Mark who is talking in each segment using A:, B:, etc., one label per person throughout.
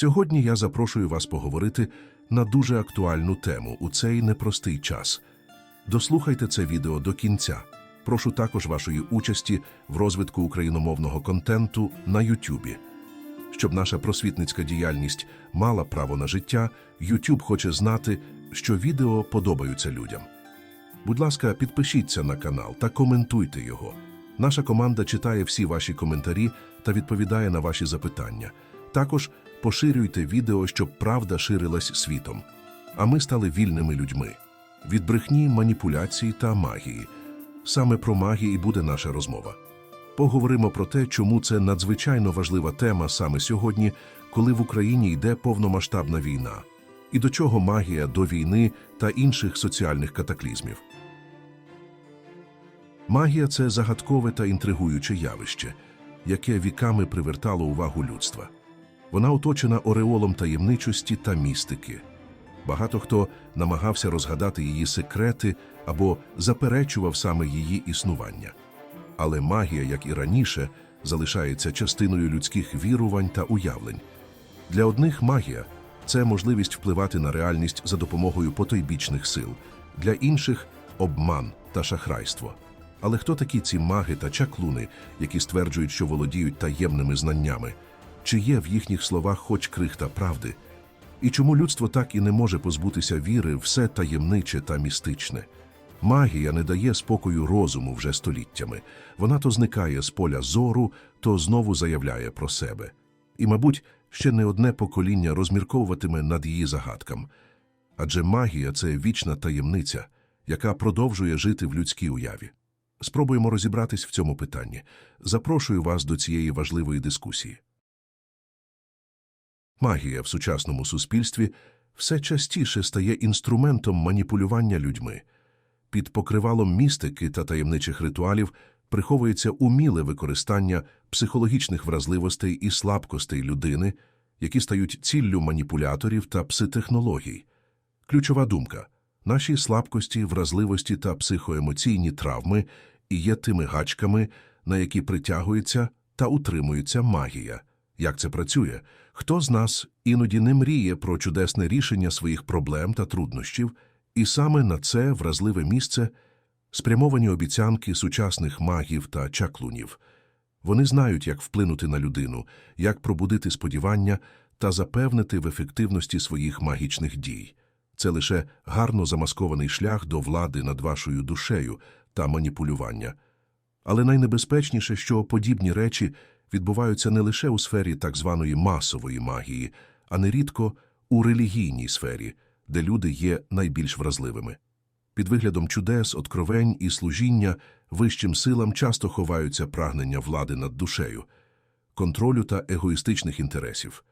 A: Сьогодні я запрошую вас поговорити на дуже актуальну тему у цей непростий час. Дослухайте це відео до кінця. Прошу також вашої участі в розвитку україномовного контенту на Ютубі. Щоб наша просвітницька діяльність мала право на життя, YouTube хоче знати, що відео подобаються людям. Будь ласка, підпишіться на канал та коментуйте його. Наша команда читає всі ваші коментарі та відповідає на ваші запитання. Також поширюйте відео, щоб правда ширилась світом. А ми стали вільними людьми. Від брехні, маніпуляцій та магії. Саме про магії буде наша розмова. Поговоримо про те, чому це надзвичайно важлива тема саме сьогодні, коли в Україні йде повномасштабна війна, і до чого магія до війни та інших соціальних катаклізмів. Магія це загадкове та інтригуюче явище, яке віками привертало увагу людства. Вона оточена ореолом таємничості та містики. Багато хто намагався розгадати її секрети або заперечував саме її існування. Але магія, як і раніше, залишається частиною людських вірувань та уявлень. Для одних магія це можливість впливати на реальність за допомогою потойбічних сил, для інших обман та шахрайство. Але хто такі ці маги та чаклуни, які стверджують, що володіють таємними знаннями? Чи є в їхніх словах хоч крихта правди? І чому людство так і не може позбутися віри все таємниче та містичне? Магія не дає спокою розуму вже століттями. Вона то зникає з поля зору, то знову заявляє про себе. І, мабуть, ще не одне покоління розмірковуватиме над її загадкам. Адже магія це вічна таємниця, яка продовжує жити в людській уяві. Спробуємо розібратись в цьому питанні. Запрошую вас до цієї важливої дискусії. Магія в сучасному суспільстві все частіше стає інструментом маніпулювання людьми. Під покривалом містики та таємничих ритуалів приховується уміле використання психологічних вразливостей і слабкостей людини, які стають ціллю маніпуляторів та пситехнологій. Ключова думка – наші слабкості, вразливості та психоемоційні травми і є тими гачками, на які притягується та утримується магія. Як це працює? Хто з нас іноді не мріє про чудесне рішення своїх проблем та труднощів, і саме на це вразливе місце спрямовані обіцянки сучасних магів та чаклунів. Вони знають, як вплинути на людину, як пробудити сподівання та запевнити в ефективності своїх магічних дій. Це лише гарно замаскований шлях до влади над вашою душею та маніпулювання. Але найнебезпечніше, що подібні речі відбуваються не лише у сфері так званої масової магії, а нерідко у релігійній сфері, де люди є найбільш вразливими. Під виглядом чудес, откровень і служіння вищим силам часто ховаються прагнення влади над душею, контролю та егоїстичних інтересів.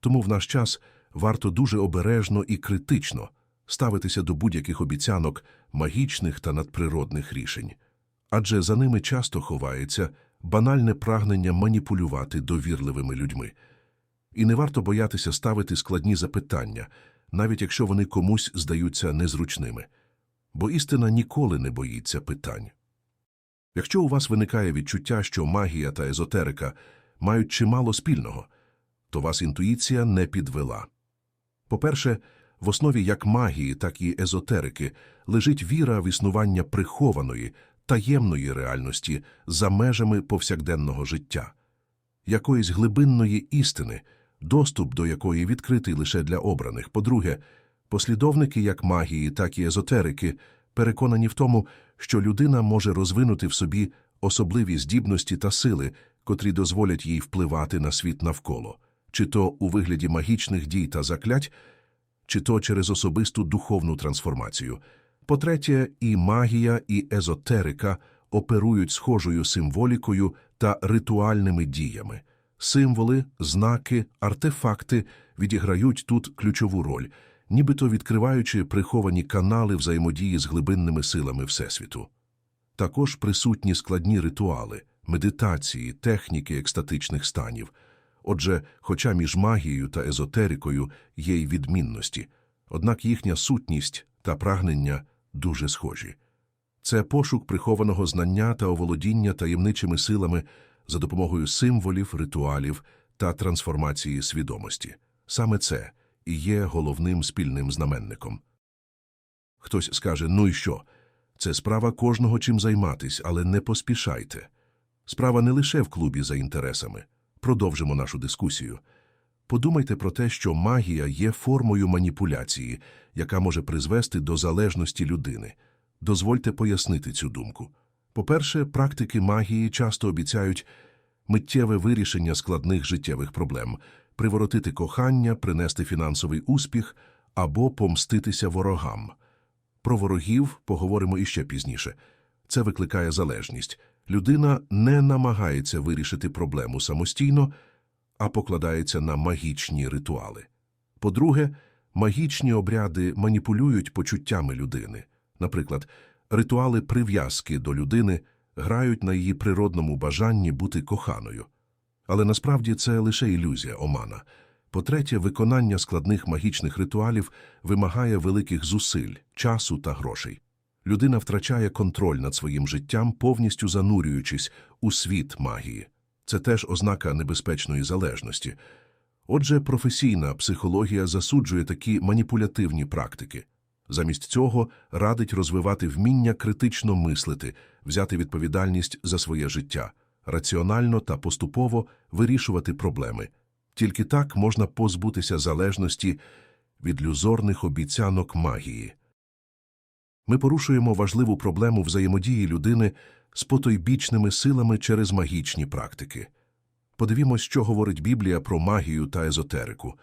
A: Тому в наш час варто дуже обережно і критично ставитися до будь-яких обіцянок магічних та надприродних рішень, адже за ними часто ховається банальне прагнення маніпулювати довірливими людьми. І не варто боятися ставити складні запитання, навіть якщо вони комусь здаються незручними. Бо істина ніколи не боїться питань. Якщо у вас виникає відчуття, що магія та езотерика мають чимало спільного, то вас інтуїція не підвела. По-перше, в основі як магії, так і езотерики лежить віра в існування прихованої, таємної реальності за межами повсякденного життя, якоїсь глибинної істини, доступ до якої відкритий лише для обраних. По-друге, послідовники як магії, так і езотерики переконані в тому, що людина може розвинути в собі особливі здібності та сили, котрі дозволять їй впливати на світ навколо, чи то у вигляді магічних дій та заклять, чи то через особисту духовну трансформацію. По-третє, і магія, і езотерика оперують схожою символікою та ритуальними діями. Символи, знаки, артефакти відіграють тут ключову роль, нібито відкриваючи приховані канали взаємодії з глибинними силами Всесвіту. Також присутні складні ритуали, медитації, техніки екстатичних станів. Отже, хоча між магією та езотерикою є й відмінності, однак їхня сутність та прагнення дуже схожі. Це пошук прихованого знання та оволодіння таємничими силами за допомогою символів, ритуалів та трансформації свідомості. Саме це і є головним спільним знаменником. Хтось скаже, ну і що? Це справа кожного чим займатись, але не поспішайте. Справа не лише в клубі за інтересами. Продовжимо нашу дискусію. Подумайте про те, що магія є формою маніпуляції, яка може призвести до залежності людини. Дозвольте пояснити цю думку. По-перше, практики магії часто обіцяють миттєве вирішення складних життєвих проблем, приворотити кохання, принести фінансовий успіх або помститися ворогам. Про ворогів поговоримо іще пізніше. Це викликає залежність. Людина не намагається вирішити проблему самостійно, а покладається на магічні ритуали. По-друге, магічні обряди маніпулюють почуттями людини. Наприклад, ритуали прив'язки до людини грають на її природному бажанні бути коханою. Але насправді це лише ілюзія омана. По-третє, виконання складних магічних ритуалів вимагає великих зусиль, часу та грошей. Людина втрачає контроль над своїм життям, повністю занурюючись у світ магії. Це теж ознака небезпечної залежності. Отже, професійна психологія засуджує такі маніпулятивні практики. Замість цього радить розвивати вміння критично мислити, взяти відповідальність за своє життя, раціонально та поступово вирішувати проблеми. Тільки так можна позбутися залежності від люзорних обіцянок магії. Ми порушуємо важливу проблему взаємодії людини з потойбічними силами через магічні практики. Подивімось, що говорить Біблія про магію та езотерику.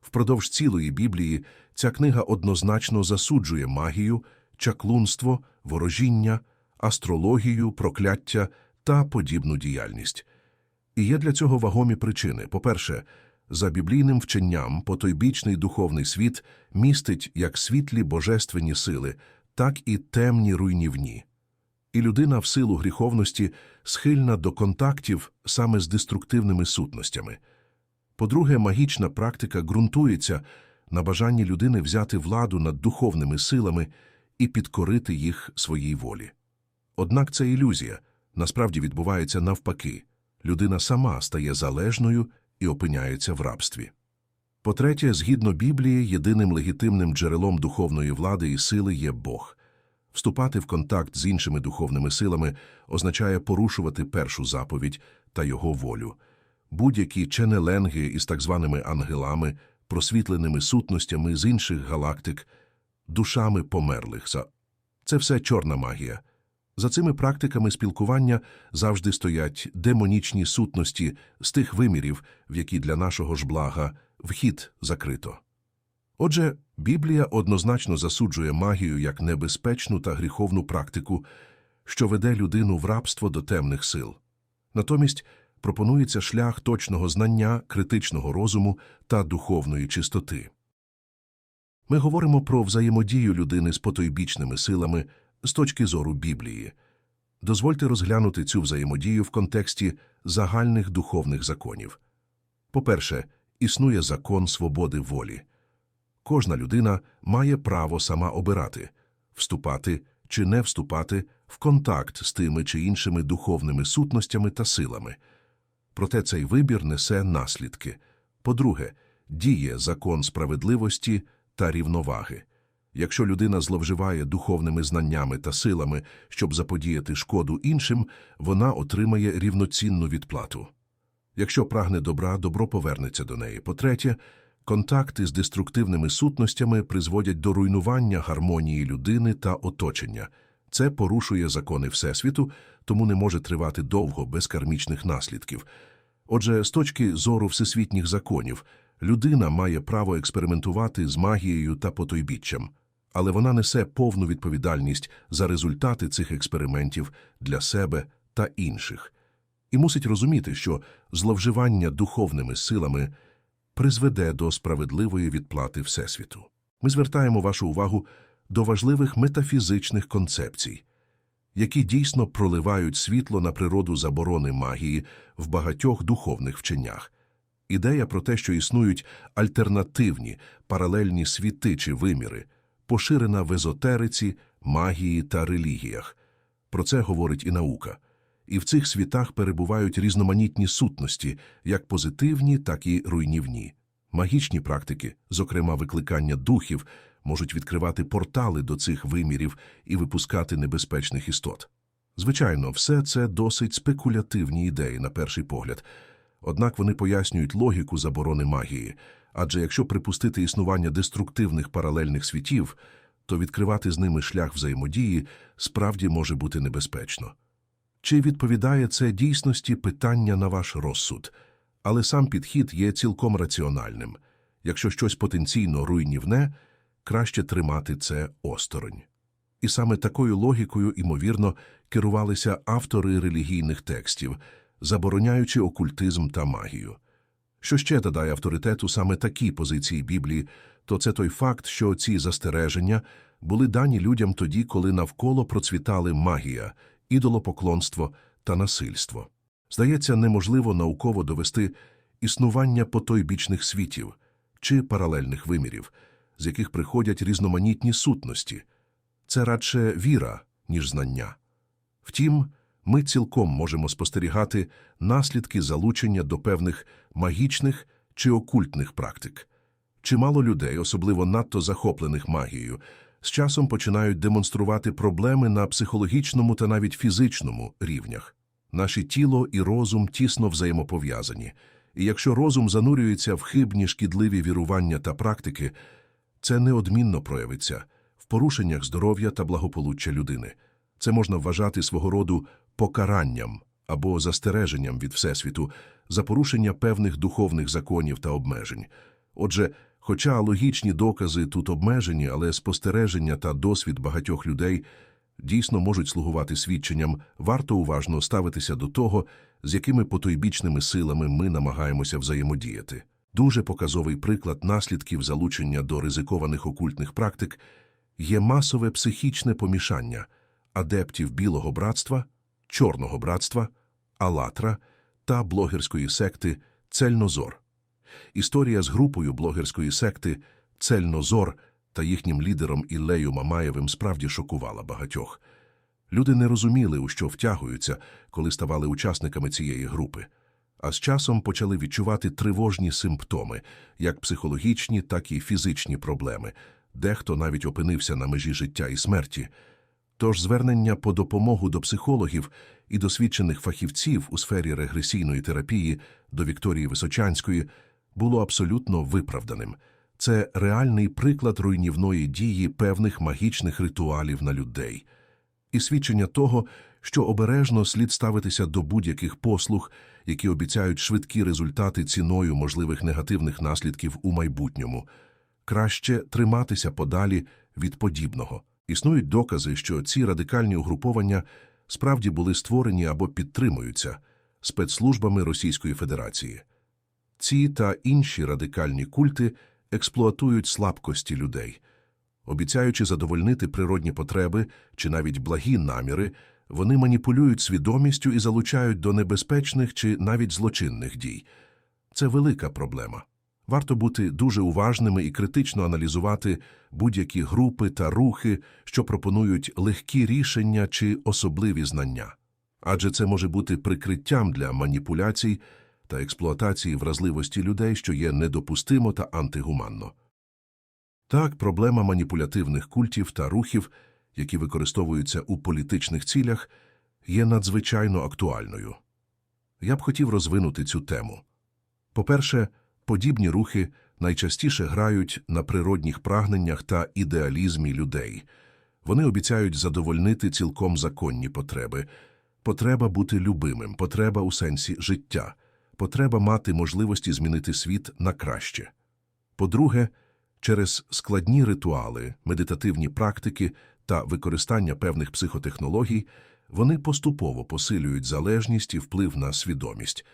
A: Впродовж цілої Біблії ця книга однозначно засуджує магію, чаклунство, ворожіння, астрологію, прокляття та подібну діяльність. І є для цього вагомі причини. По-перше, за біблійним вченням потойбічний духовний світ містить як світлі божественні сили, так і темні руйнівні. І людина в силу гріховності схильна до контактів саме з деструктивними сутностями. По-друге, магічна практика ґрунтується на бажанні людини взяти владу над духовними силами і підкорити їх своїй волі. Однак це ілюзія, насправді відбувається навпаки. Людина сама стає залежною і опиняється в рабстві. По-третє, згідно Біблії, єдиним легітимним джерелом духовної влади і сили є Бог. Вступати в контакт з іншими духовними силами означає порушувати першу заповідь та його волю. Будь-які ченеленги із так званими ангелами, просвітленими сутностями з інших галактик, душами померлих. Це все чорна магія. За цими практиками спілкування завжди стоять демонічні сутності з тих вимірів, в які для нашого ж блага вхід закрито. Отже, Біблія однозначно засуджує магію як небезпечну та гріховну практику, що веде людину в рабство до темних сил. Натомість пропонується шлях точного знання, критичного розуму та духовної чистоти. Ми говоримо про взаємодію людини з потойбічними силами з точки зору Біблії. Дозвольте розглянути цю взаємодію в контексті загальних духовних законів. По-перше, існує закон свободи волі. Кожна людина має право сама обирати, вступати чи не вступати в контакт з тими чи іншими духовними сутностями та силами. Проте цей вибір несе наслідки. По-друге, діє закон справедливості та рівноваги. Якщо людина зловживає духовними знаннями та силами, щоб заподіяти шкоду іншим, вона отримає рівноцінну відплату. Якщо прагне добра, добро повернеться до неї. По-третє, контакти з деструктивними сутностями призводять до руйнування гармонії людини та оточення. Це порушує закони Всесвіту, тому не може тривати довго без кармічних наслідків. Отже, з точки зору всесвітніх законів, людина має право експериментувати з магією та потойбіччям, але вона несе повну відповідальність за результати цих експериментів для себе та інших. І мусить розуміти, що зловживання духовними силами призведе до справедливої відплати Всесвіту. Ми звертаємо вашу увагу до важливих метафізичних концепцій, які дійсно проливають світло на природу заборони магії в багатьох духовних вченнях. Ідея про те, що існують альтернативні, паралельні світи чи виміри, поширена в езотериці, магії та релігіях. Про це говорить і наука. І в цих світах перебувають різноманітні сутності, як позитивні, так і руйнівні. Магічні практики, зокрема викликання духів, можуть відкривати портали до цих вимірів і випускати небезпечних істот. Звичайно, все це досить спекулятивні ідеї на перший погляд, однак вони пояснюють логіку заборони магії, адже якщо припустити існування деструктивних паралельних світів, то відкривати з ними шлях взаємодії справді може бути небезпечно. Чи відповідає це дійсності питання на ваш розсуд? Але сам підхід є цілком раціональним. Якщо щось потенційно руйнівне, краще тримати це осторонь. І саме такою логікою, ймовірно, керувалися автори релігійних текстів, забороняючи окультизм та магію. Що ще додає авторитету саме такі позиції Біблії, то це той факт, що ці застереження були дані людям тоді, коли навколо процвітали магія, ідолопоклонство та насильство. Здається, неможливо науково довести існування потойбічних світів чи паралельних вимірів, з яких приходять різноманітні сутності. Це радше віра, ніж знання. Втім, ми цілком можемо спостерігати наслідки залучення до певних магічних чи окультних практик. Чимало людей, особливо надто захоплених магією, з часом починають демонструвати проблеми на психологічному та навіть фізичному рівнях. Наші тіло і розум тісно взаємопов'язані, і якщо розум занурюється в хибні шкідливі вірування та практики, це неодмінно проявиться в порушеннях здоров'я та благополуччя людини. Це можна вважати свого роду покаранням або застереженням від Всесвіту за порушення певних духовних законів та обмежень. Отже, хоча логічні докази тут обмежені, але спостереження та досвід багатьох людей дійсно можуть слугувати свідченням, варто уважно ставитися до того, з якими потойбічними силами ми намагаємося взаємодіяти. Дуже показовий приклад наслідків залучення до ризикованих окультних практик є масове психічне помішання адептів Білого братства, Чорного братства, Алатра та блогерської секти Цельнозор. Історія з групою блогерської секти Цельнозор та їхнім лідером Іллею Мамаєвим справді шокувала багатьох. Люди не розуміли, у що втягуються, коли ставали учасниками цієї групи, а з часом почали відчувати тривожні симптоми, як психологічні, так і фізичні проблеми. Дехто навіть опинився на межі життя і смерті. Тож звернення по допомогу до психологів і досвідчених фахівців у сфері регресійної терапії до Вікторії Височанської було абсолютно виправданим. Це реальний приклад руйнівної дії певних магічних ритуалів на людей і свідчення того, що обережно слід ставитися до будь-яких послуг, які обіцяють швидкі результати ціною можливих негативних наслідків у майбутньому. Краще триматися подалі від подібного. Існують докази, що ці радикальні угруповання справді були створені або підтримуються спецслужбами Російської Федерації. Ці та інші радикальні культи експлуатують слабкості людей. Обіцяючи задовольнити природні потреби чи навіть благі наміри, вони маніпулюють свідомістю і залучають до небезпечних чи навіть злочинних дій. Це велика проблема. Варто бути дуже уважними і критично аналізувати будь-які групи та рухи, що пропонують легкі рішення чи особливі знання. Адже це може бути прикриттям для маніпуляцій та експлуатації вразливості людей, що є недопустимо та антигуманно. Так, проблема маніпулятивних культів та рухів, які використовуються у політичних цілях, є надзвичайно актуальною. Я б хотів розвинути цю тему. По-перше, подібні рухи найчастіше грають на природних прагненнях та ідеалізмі людей. Вони обіцяють задовольнити цілком законні потреби, потреба бути любимим, потреба у сенсі життя, потреба мати можливості змінити світ на краще. По-друге, через складні ритуали, медитативні практики та використання певних психотехнологій вони поступово посилюють залежність і вплив на свідомість.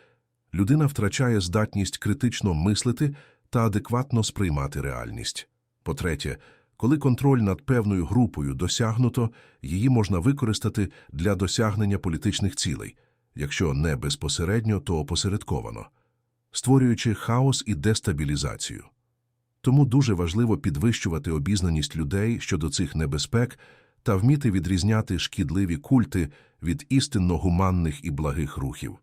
A: Людина втрачає здатність критично мислити та адекватно сприймати реальність. По-третє, коли контроль над певною групою досягнуто, її можна використати для досягнення політичних цілей, якщо не безпосередньо, то опосередковано, створюючи хаос і дестабілізацію. Тому дуже важливо підвищувати обізнаність людей щодо цих небезпек та вміти відрізняти шкідливі культи від істинно гуманних і благих рухів.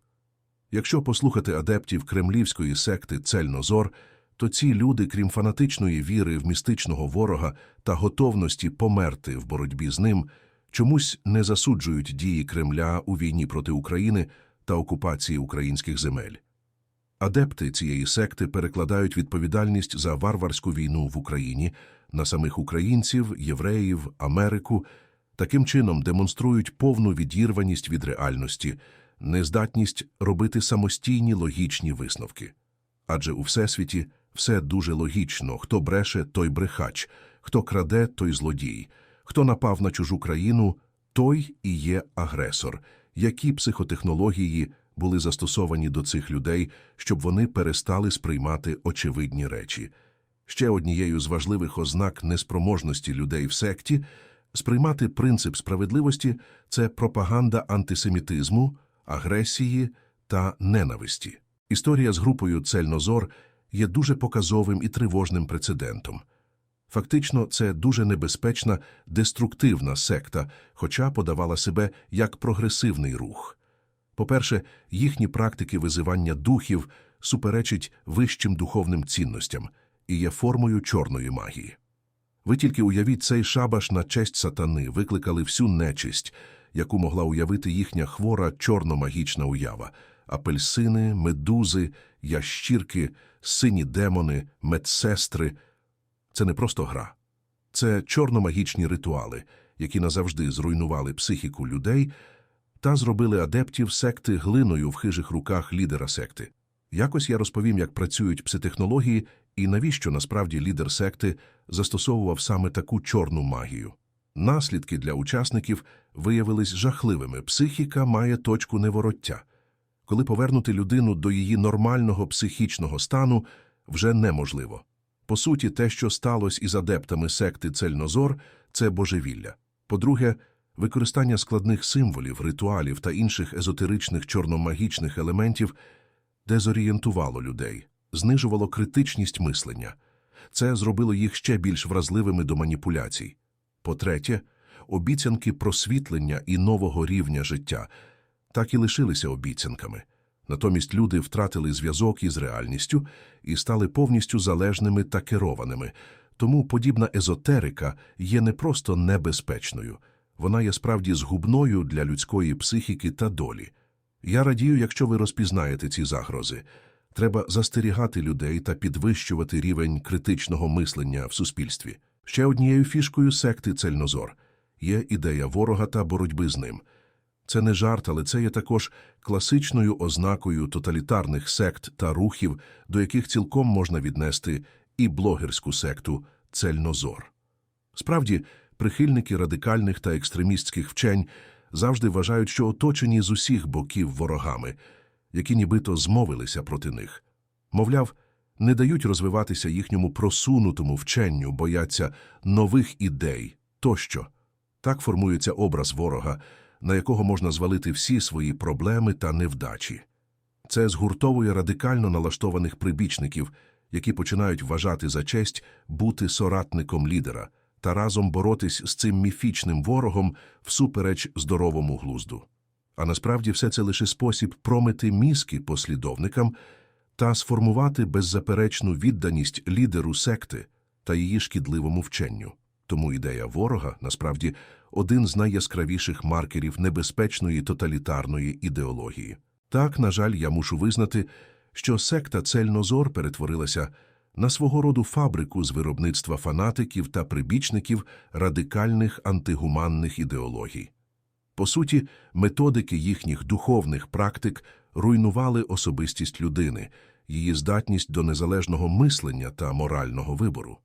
A: Якщо послухати адептів кремлівської секти Цельнозор, то ці люди, крім фанатичної віри в містичного ворога та готовності померти в боротьбі з ним, чомусь не засуджують дії Кремля у війні проти України та окупації українських земель. Адепти цієї секти перекладають відповідальність за варварську війну в Україні на самих українців, євреїв, Америку, таким чином демонструють повну відірваність від реальності, нездатність робити самостійні логічні висновки. Адже у Всесвіті все дуже логічно. Хто бреше, той брехач, хто краде, той злодій, хто напав на чужу країну, той і є агресор. Які психотехнології були застосовані до цих людей, щоб вони перестали сприймати очевидні речі. Ще однією з важливих ознак неспроможності людей в секті сприймати принцип справедливості це пропаганда антисемітизму, агресії та ненависті. Історія з групою Цельнозор є дуже показовим і тривожним прецедентом. Фактично, це дуже небезпечна, деструктивна секта, хоча подавала себе як прогресивний рух. По-перше, їхні практики визивання духів суперечать вищим духовним цінностям і є формою чорної магії. Ви тільки уявіть цей шабаш на честь сатани викликали всю нечисть, яку могла уявити їхня хвора чорномагічна уява – апельсини, медузи, ящірки, сині демони, медсестри – це не просто гра. Це чорномагічні ритуали, які назавжди зруйнували психіку людей та зробили адептів секти глиною в хижих руках лідера секти. Якось я розповім, як працюють пситехнології і навіщо насправді лідер секти застосовував саме таку чорну магію. Наслідки для учасників виявились жахливими. Психіка має точку невороття. Коли повернути людину до її нормального психічного стану, вже неможливо. По суті, те, що сталося із адептами секти Цельнозор, це божевілля. По-друге, використання складних символів, ритуалів та інших езотеричних чорномагічних елементів дезорієнтувало людей, знижувало критичність мислення. Це зробило їх ще більш вразливими до маніпуляцій. По-третє, обіцянки просвітлення і нового рівня життя так і лишилися обіцянками. Натомість люди втратили зв'язок із реальністю і стали повністю залежними та керованими. Тому подібна езотерика є не просто небезпечною, вона є справді згубною для людської психіки та долі. Я радію, якщо ви розпізнаєте ці загрози. Треба застерігати людей та підвищувати рівень критичного мислення в суспільстві. Ще однією фішкою секти Цельнозор є ідея ворога та боротьби з ним. Це не жарт, але це є також класичною ознакою тоталітарних сект та рухів, до яких цілком можна віднести і блогерську секту Цельнозор. Справді, прихильники радикальних та екстремістських вчень завжди вважають, що оточені з усіх боків ворогами, які нібито змовилися проти них. Мовляв, не дають розвиватися їхньому просунутому вченню, бояться нових ідей тощо. Так формується образ ворога, на якого можна звалити всі свої проблеми та невдачі. Це згуртовує радикально налаштованих прибічників, які починають вважати за честь бути соратником лідера та разом боротись з цим міфічним ворогом всупереч здоровому глузду. А насправді все це лише спосіб промити мізки послідовникам та сформувати беззаперечну відданість лідеру секти та її шкідливому вченню. Тому ідея ворога насправді один з найяскравіших маркерів небезпечної тоталітарної ідеології. Так, на жаль, я мушу визнати, що секта Цельнозор перетворилася на свого роду фабрику з виробництва фанатиків та прибічників радикальних антигуманних ідеологій. По суті, методики їхніх духовних практик руйнували особистість людини, її здатність до незалежного мислення та морального вибору.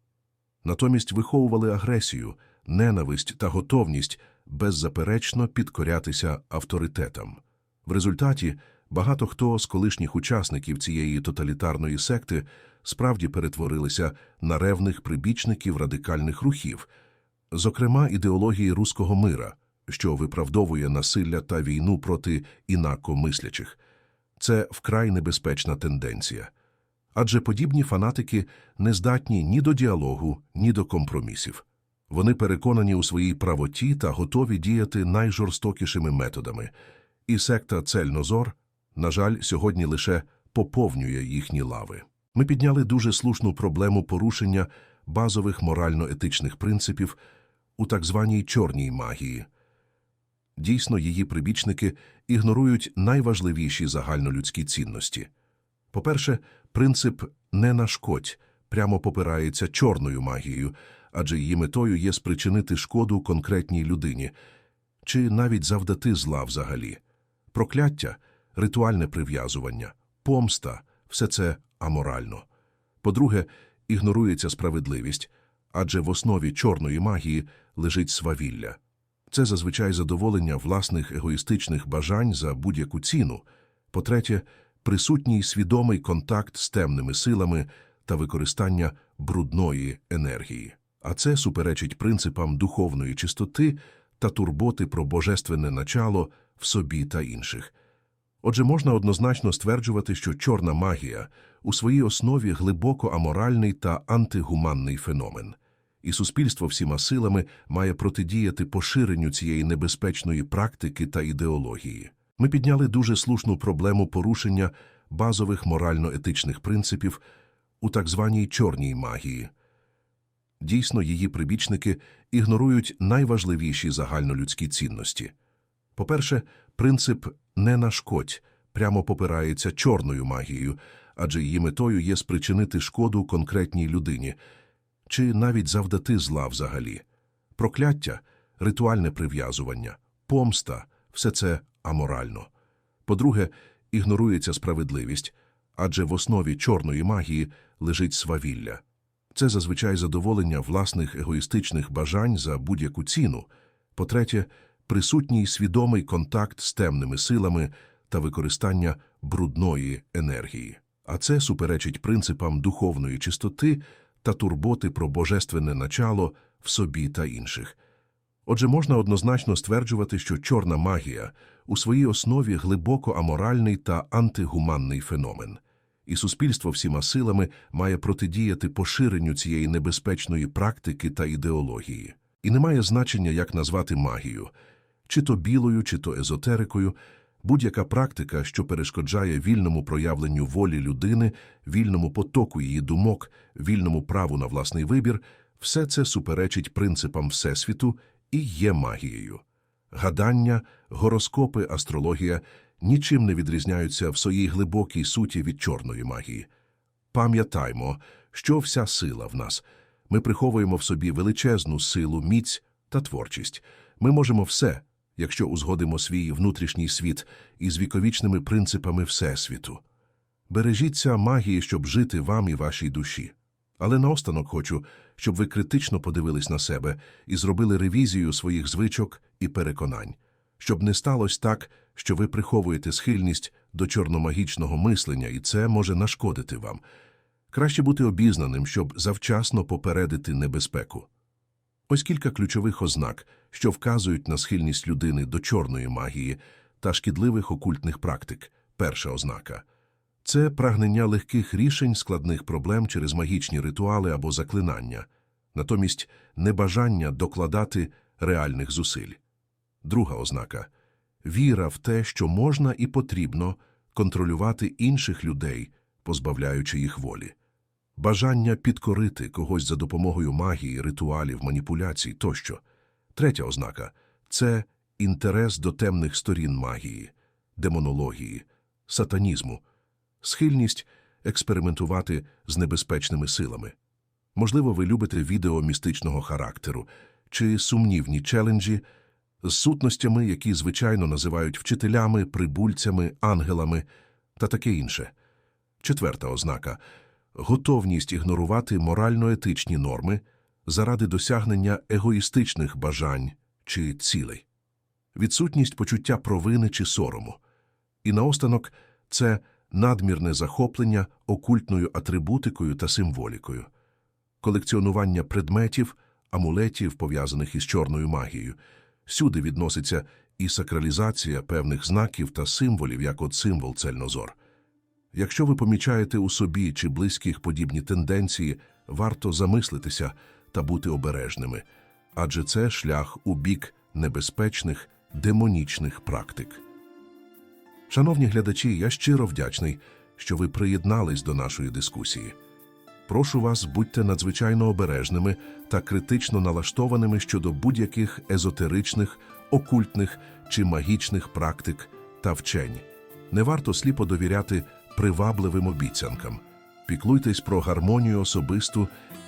A: Натомість виховували агресію, ненависть та готовність беззаперечно підкорятися авторитетам. В результаті багато хто з колишніх учасників цієї тоталітарної секти справді перетворилися на ревних прибічників радикальних рухів, зокрема ідеології руського мира, що виправдовує насилля та війну проти інакомислячих. Це вкрай небезпечна тенденція. Адже подібні фанатики не здатні ні до діалогу, ні до компромісів. Вони переконані у своїй правоті та готові діяти найжорстокішими методами. І секта Цельнозор, на жаль, сьогодні лише поповнює їхні лави. Ми підняли дуже слушну проблему порушення базових морально-етичних принципів у так званій чорній магії. Дійсно, її прибічники ігнорують найважливіші загальнолюдські цінності. По-перше, принцип «не нашкодь» прямо попирається чорною магією, адже її метою є спричинити шкоду конкретній людині чи навіть завдати зла взагалі. Прокляття, ритуальне прив'язування, помста – все це аморально. По-друге, ігнорується справедливість, адже в основі чорної магії лежить свавілля. Це зазвичай задоволення власних егоїстичних бажань за будь-яку ціну. По-третє, присутній свідомий контакт з темними силами та використання брудної енергії. А це суперечить принципам духовної чистоти та турботи про божественне начало в собі та інших. Отже, можна однозначно стверджувати, що чорна магія у своїй основі глибоко аморальний та антигуманний феномен, і суспільство всіма силами має протидіяти поширенню цієї небезпечної практики та ідеології. Ми підняли дуже слушну проблему порушення базових морально-етичних принципів у так званій чорній магії. Дійсно, її прибічники ігнорують найважливіші загальнолюдські цінності. По-перше, принцип «не нашкодь» прямо попирається чорною магією, адже її метою є спричинити шкоду конкретній людині чи навіть завдати зла взагалі. Прокляття, ритуальне прив'язування, помста – все це аморально. По-друге, ігнорується справедливість, адже в основі чорної магії лежить свавілля. Це зазвичай задоволення власних егоїстичних бажань за будь-яку ціну. По-третє, присутній свідомий контакт з темними силами та використання брудної енергії. А це суперечить принципам духовної чистоти та турботи про божественне начало в собі та інших. Отже, можна однозначно стверджувати, що чорна магія у своїй основі глибоко аморальний та антигуманний феномен, і суспільство всіма силами має протидіяти поширенню цієї небезпечної практики та ідеології. І немає значення, як назвати магію – чи то білою, чи то езотерикою, будь-яка практика, що перешкоджає вільному проявленню волі людини, вільному потоку її думок, вільному праву на власний вибір, все це суперечить принципам Всесвіту і є магією. Гадання, гороскопи, астрологія нічим не відрізняються в своїй глибокій суті від чорної магії. Пам'ятаймо, що вся сила в нас. Ми приховуємо в собі величезну силу, міць та творчість. Ми можемо все, якщо узгодимо свій внутрішній світ із віковічними принципами Всесвіту. Бережіться магії, щоб жити вам і вашій душі. Але наостанок хочу, щоб ви критично подивились на себе і зробили ревізію своїх звичок і переконань, щоб не сталося так, що ви приховуєте схильність до чорномагічного мислення, і це може нашкодити вам. Краще бути обізнаним, щоб завчасно попередити небезпеку. Ось кілька ключових ознак, що вказують на схильність людини до чорної магії та шкідливих окультних практик. Перша ознака – це прагнення легких рішень складних проблем через магічні ритуали або заклинання, натомість небажання докладати реальних зусиль. Друга ознака – віра в те, що можна і потрібно контролювати інших людей, позбавляючи їх волі. Бажання підкорити когось за допомогою магії, ритуалів, маніпуляцій тощо. Третя ознака – це інтерес до темних сторін магії, демонології, сатанізму, схильність експериментувати з небезпечними силами. Можливо, ви любите відео містичного характеру чи сумнівні челенджі з сутностями, які звичайно називають вчителями, прибульцями, ангелами та таке інше. Четверта ознака – готовність ігнорувати морально-етичні норми заради досягнення егоїстичних бажань чи цілей, відсутність почуття провини чи сорому. І наостанок це надмірне захоплення окультною атрибутикою та символікою, колекціонування предметів, амулетів, пов'язаних із чорною магією. Сюди відноситься і сакралізація певних знаків та символів, як от символ цельнозор. Якщо ви помічаєте у собі чи близьких подібні тенденції, варто замислитися та бути обережними, адже це шлях у бік небезпечних демонічних практик. Шановні глядачі, я щиро вдячний, що ви приєднались до нашої дискусії. Прошу вас, будьте надзвичайно обережними та критично налаштованими щодо будь-яких езотеричних, окультних чи магічних практик та вчень. Не варто сліпо довіряти привабливим обіцянкам. Піклуйтесь про гармонію особисту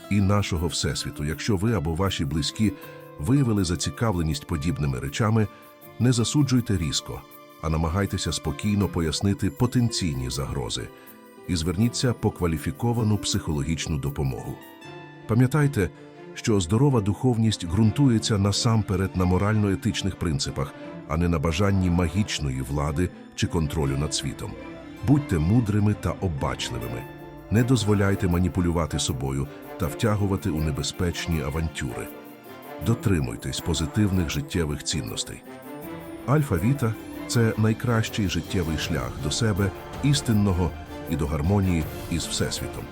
A: і нашого Всесвіту. Якщо ви або ваші близькі виявили зацікавленість подібними речами, не засуджуйте різко, а намагайтеся спокійно пояснити потенційні загрози і зверніться по кваліфіковану психологічну допомогу. Пам'ятайте, що здорова духовність ґрунтується насамперед на морально-етичних принципах, а не на бажанні магічної влади чи контролю над світом. Будьте мудрими та обачливими. Не дозволяйте маніпулювати собою та втягувати у небезпечні авантюри. Дотримуйтесь позитивних життєвих цінностей. Альфа-Віта це найкращий життєвий шлях до себе, істинного і до гармонії із Всесвітом.